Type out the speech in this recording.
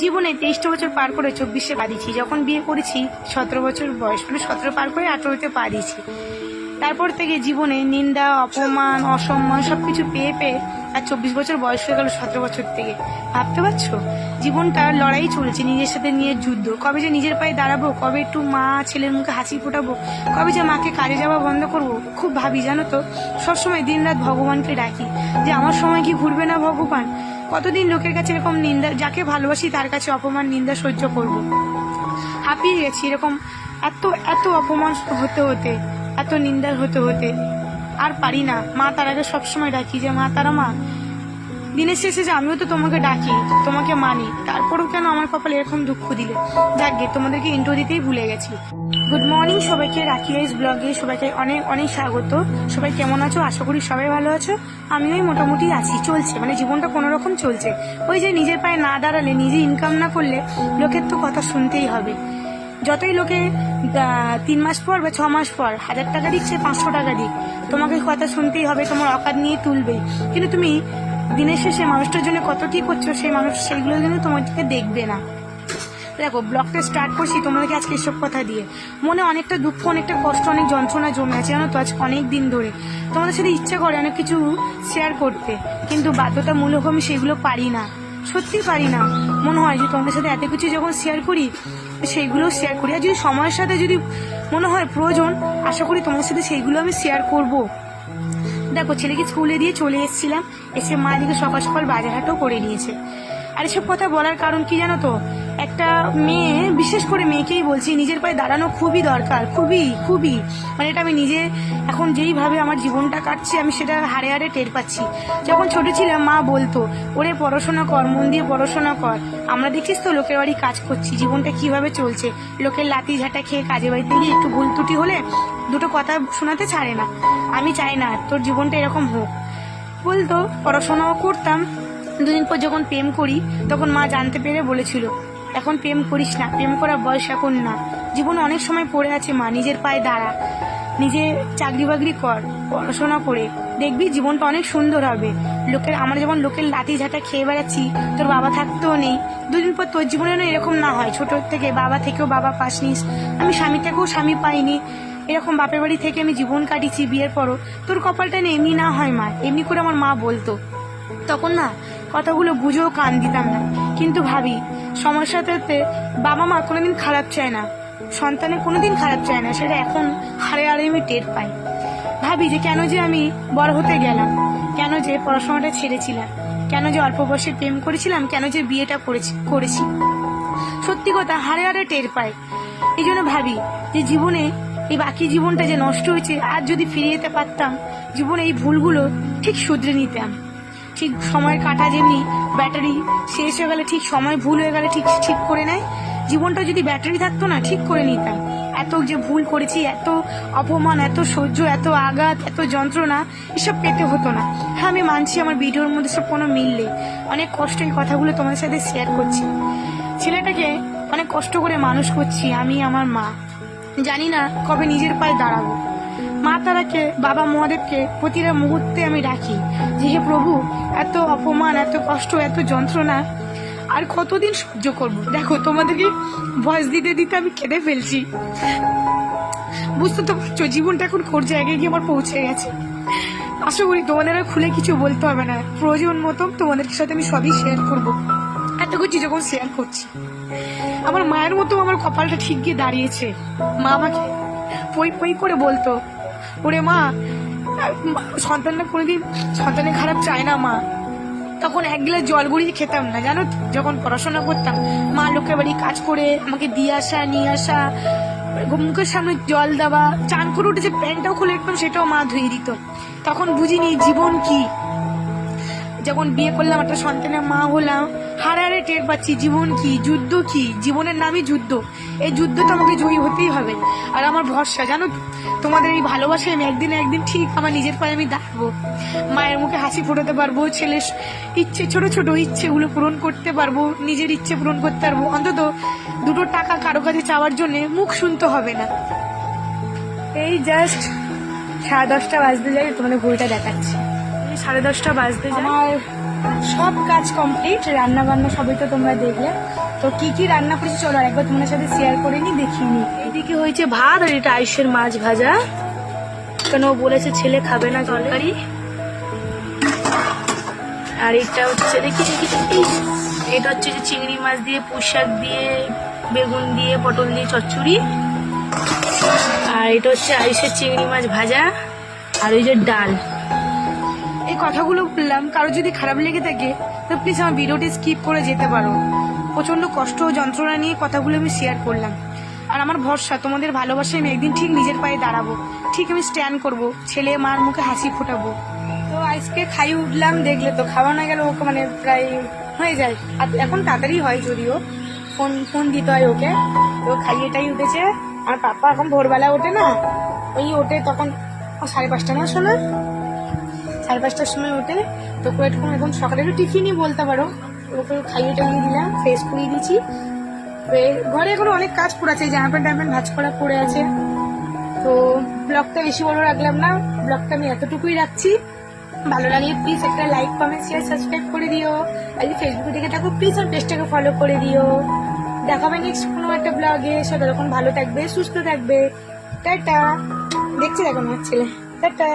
জীবনে তেইশটা বছর পার করে চব্বিশে পা দিয়েছি যখন বিয়ে করেছি, সতেরো বছর বয়স মানে সতেরো পার করে আঠেরোতে পা দিয়েছি তারপর থেকে জীবনে নিন্দা, অপমান, অসম্মান সবকিছু পেয়ে পেয়ে আর চব্বিশ বছর বয়স হয়ে গেল সতেরো বছর থেকে। ভাবতে পারছ? জীবনটা লড়াই চলছে, নিজের সাথে নিয়ে যুদ্ধ। কবে যে নিজের পায়ে দাঁড়াবো, কবে একটু মা ছেলের মুখে হাসি ফোটাবো, কবে যে মাকে কাজে যাওয়া বন্ধ করব, খুব ভাবি, জানো তো? সবসময় দিন রাত ভগবানকে ডাকি, যে আমার সময় কি ঘুরবে না ভগবান? কতদিন লোকের কাছে এরকম নিন্দা, যাকে ভালোবাসি তার কাছে অপমান, নিন্দা সহ্য করব। হাঁপিয়ে গেছি এরকম এত এত অপমান হতে হতে, এত নিন্দার হতে হতে। আর পারি না। মা তার আগে সবসময় ডাকি যে, মা, তারা মা দিনের শেষে যে আমিও তো তোমাকে ডাকি, তোমাকে মানি, তারপরেও কেন আমার কপালে এরকম দুঃখ দিলে? যাকে তোমাদেরকে ইন্টো দিতেই ভুলে গেছি। গুড মর্নিং সবাইকে, রাখি রাইস ব্লগে সবাইকে অনেক অনেক স্বাগত। সবাই কেমন আছো? আশা করি সবাই ভালো আছো। আমিও মোটামুটি আছি, চলছে মানে জীবনটা কোনো রকম চলছে। ওই যে নিজের পায়ে না দাঁড়ালে, নিজে ইনকাম না করলে লোকের তো কথা শুনতেই হবে। যতই লোকে তিন মাস পর বা ছ মাস পর হাজার টাকা দিচ্ছে, পাঁচশো টাকা দিক, তোমাকে কথা শুনতেই হবে, তোমার অকাত নিয়ে তুলবে। কিন্তু তুমি দিনের শেষে মানুষটার জন্য কত কি করছ সেই মানুষ সেইগুলো কিন্তু তোমাদেরকে দেখবে না। দেখো, ব্লগটা স্টার্ট করছি তোমাদেরকে আজকে এসব কথা দিয়ে। মনে অনেকটা দুঃখ, অনেকটা কষ্ট, অনেক যন্ত্রণা জমে আছে, জানো তো, আজ অনেক দিন ধরে। তোমাদের সাথে ইচ্ছা করে অনেক কিছু শেয়ার করতে, কিন্তু বাধ্যতামূলক আমি সেগুলো পারি না। সত্যি পারি না। মনে হয় যে তোমাদের সাথে এত কিছু যখন শেয়ার করি, সেইগুলো শেয়ার করি। আর যদি সময়ের সাথে যদি মনে হয় প্রয়োজন, আশা করি তোমাদের সাথে সেইগুলো আমি শেয়ার করব। দেখো, ছেলেকে স্কুলে দিয়ে চলে এসেছিলাম। এসে মা এদিকে সকাল সকাল বাজার হাটও করে নিয়েছে। আর এসব কথা বলার কারণ কি জানো তো? একটা মেয়ে, বিশেষ করে মেয়েকেই বলছি, নিজের পায়ে দাঁড়ানো খুবই দরকার, খুবই খুবই। মানে এটা আমি নিজে এখন যেইভাবে আমার জীবনটা কাটছে, আমি সেটা হারে হারে টের পাচ্ছি। যখন ছোট ছিলাম, মা বলতো, ওরে পড়াশোনা কর, মন দিয়ে পড়াশোনা কর। আমরা দেখিস তো লোকের বাড়ি কাজ করছি, জীবনটা কীভাবে চলছে। লোকের লাতি ঝাঁটা খেয়ে কাজে বাড়িতে গিয়ে একটু ভুল ত্রুটি হলে দুটো কথা শোনাতে ছাড়ে না। আমি চাই না তোর জীবনটা এরকম হোক। বলতো, পড়াশোনাও করতাম। দুদিন পর যখন প্রেম করি, তখন মা জানতে পেরে বলেছিল এখন প্রেম করিস না, প্রেম করা বয়স এখন না। জীবন অনেক সময় পড়ে আছে মা, নিজের পায়ে দাঁড়া। নিজে চাকরি বাকরি কর, পড়াশোনা করে। দেখবি জীবনটা অনেক সুন্দর হবে। লোকের, আমরা যেমন লোকের লাঠি ঝাঁটা খেয়ে বেড়াচ্ছি, তোর বাবা থাকতেও নেই। দুদিন পর তোর জীবনে না এরকম না হয়। ছোট থেকে বাবা থেকেও বাবা পাসনিস আমি স্বামী থেকেও স্বামী পাইনি। এরকম বাপের বাড়ি থেকে আমি জীবন কাটিয়েছি বিয়ের পরও। তোর কপালটা না এমনি না হয় মা, এমনি করে আমার মা বলতো। তখন না, কথাগুলো বুঝেও কান দিতাম না। কিন্তু ভাবি সাথে বাবা মা কোনোদিন খারাপ চায় না। সন্তানের কোনোদিন খারাপ চায় না, সেটা এখন হারে হারে আমি টের পাই। ভাবি যে কেন যে আমি বড় হতে গেলাম, কেন যে পড়াশোনাটা ছেড়েছিলাম, কেন যে অল্প বয়সে প্রেম করেছিলাম, কেন যে বিয়েটা করেছি করেছি। সত্যি কথা হারে হারে টের পাই। এই জন্য ভাবি যে জীবনে এই বাকি জীবনটা যে নষ্ট হয়েছে, আর যদি ফিরে যেতে পারতাম, জীবনে এই ভুলগুলো ঠিক শুধরে নিতাম। ঠিক সময়ের কাটা যেমনি ব্যাটারি শেষ হয়ে গেলে ঠিক সময় ভুল হয়ে গেলে ঠিক ঠিক করে নেয়। জীবনটা যদি ব্যাটারি থাকতো না, ঠিক করে নিতাম। এত যে ভুল করেছি, এত অপমান, এত সহ্য, এত আঘাত, এত যন্ত্রণা, এসব পেতে হতো না। হ্যাঁ আমি মানছি আমার ভিডিওর মধ্যে সব কোনো মিল নেই। অনেক কষ্ট এই কথাগুলো তোমাদের সাথে শেয়ার করছি। ছেলেটাকে অনেক কষ্ট করে মানুষ করছি আমি, আমার মা। জানি না কবে নিজের পায়ে দাঁড়াবো। মা তারাকে বাবা মহাদেবকে প্রতিটা মুহূর্তে আমি ডাকি যে, হে প্রভু, এত অপমান, এত কষ্ট, এত যন্ত্রণা, আর কতদিন সহ্য করব? দেখো, তোমাদেরকে ভয়েস দিতে দিতে আমি কেঁদে ফেলছি। বুঝতে তো পারছ, জীবনটা এখন কোন জায়গায় গিয়ে আমার পৌঁছে গেছে। আশা করি তোমাদের আর খুলে কিছু বলতে হবে না। প্রয়োজন মতো তোমাদের সাথে আমি সবই শেয়ার করব। এত কিছু যখন শেয়ার করছি, আমার মায়ের মতো আমার কপালটা ঠিক গিয়ে দাঁড়িয়েছে। মা আমাকে পই পই করে বলতো ওরে মা সন্তানটা কোনোদিন সন্তানের খারাপ চায় না মা। তখন এক গ্লাস জল গড়িয়ে খেতাম না, জানো? যখন পড়াশোনা করতাম, মা লোকের বাড়ি কাজ করে আমাকে দিয়ে আসা, নিয়ে আসা, মুখের সামনে জল দেওয়া, চান করে উঠেছে, প্যান্টটাও খুলে একদম সেটাও মা ধুয়ে দিত। তখন বুঝিনি জীবন কি। যখন বিয়ে করলাম, একটা সন্তানের মা হলাম হারে হারে টের পাচ্ছি জীবন কি যুদ্ধ কি? জীবনের নামই যুদ্ধ। এই যুদ্ধ তো আমাকে জয়ী হতেই হবে। আর আমার ভরসা জানো তোমাদের এই ভালোবাসায় আমি একদিন একদিন ঠিক আমার নিজের পায়ে আমি দাঁড়াবো। মায়ের মুখে হাসি ফোটাতে পারব ছেলের ইচ্ছে ছোট ছোট ইচ্ছেগুলো পূরণ করতে পারব নিজের ইচ্ছে পূরণ করতে পারব। অন্তত দুটো টাকা কারও কাছে চাওয়ার জন্য মুখ শুনতে হবে না। এই জাস্ট সাড়ে দশটা বাজতে যাই তোমাদের ঘড়িটা দেখাচ্ছি। সাড়ে দশটা বাজতে যায়। আমার সব কাজ কমপ্লিট রান্না বান্না সবই তো তোমরা দেখলে। তো কি কি রান্না করেছি চলো একবার তোমাদের সাথে শেয়ার করে নি দেখিয়ে নি এদিকে হয়েছে ভাত আর এটা আইসের মাছ ভাজা। কেন ও বলেছে ছেলে খাবে না তরকারি? আর এটা হচ্ছে, দেখি দেখি দেখি। এটা হচ্ছে যে চিংড়ি মাছ দিয়ে, পুঁই শাক দিয়ে, বেগুন দিয়ে, পটল দিয়ে চচ্চড়ি। আর এটা হচ্ছে আইসের চিংড়ি মাছ ভাজা। আর ওই যে ডাল। কথাগুলো বললাম, কারও যদি খারাপ লেগে থাকে, তো প্লিজ আমার ভিডিওটি স্কিপ করে যেতে পারো। প্রচণ্ড কষ্ট ও যন্ত্রণা নিয়ে কথাগুলো আমি শেয়ার করলাম। আর আমার ভরসা, তোমাদের ভালোবাসায় আমি একদিন ঠিক নিজের পায়ে দাঁড়াবো। ঠিক আমি স্ট্যান্ড করব, ছেলে মার মুখে হাসি ফোটাবো। তো আজকে খাই উঠলাম, দেখলে তো খাওয়া না গেলে ওকে মানে প্রায় হয়ে যায়। আর এখন তাড়াতাড়ি হয় যদিও, ফোন ফোন দিতে হয় ওকে। তো খাইয়েটাই উঠেছে। আর পাপা এখন ভোরবেলা ওঠে না, ওই ওঠে তখন সাড়ে পাঁচটা না শোনা? সাড়ে পাঁচটার সময় ওঠে। তোকে একটু এখন সকালে একটু টিফিনই বলতে পারো। ওকে খাইয়ে টাইয়ে দিলাম ফ্রেশ করিয়ে দিচ্ছি ঘরে এখন অনেক কাজ পড়ে আছে, জামা প্যান্ট ট্যামা ভাজ করা পড়ে আছে। তো ব্লগটা বেশি বড় রাখলাম না, ব্লগটা আমি এতটুকুই রাখছি। ভালো লাগলে প্লিজ একটা লাইক কমেন্ট শেয়ার সাবস্ক্রাইব করে দিও। আর ফেসবুকে দেখে থাকো প্লিজ আমার পেজটাকে ফলো করে দিও। দেখাবে নেক্সট কোনো একটা ব্লগে সে তখন ভালো থাকবে, সুস্থ থাকবে। টাটা। দেখছি দেখো আমার ছেলে। টাটা।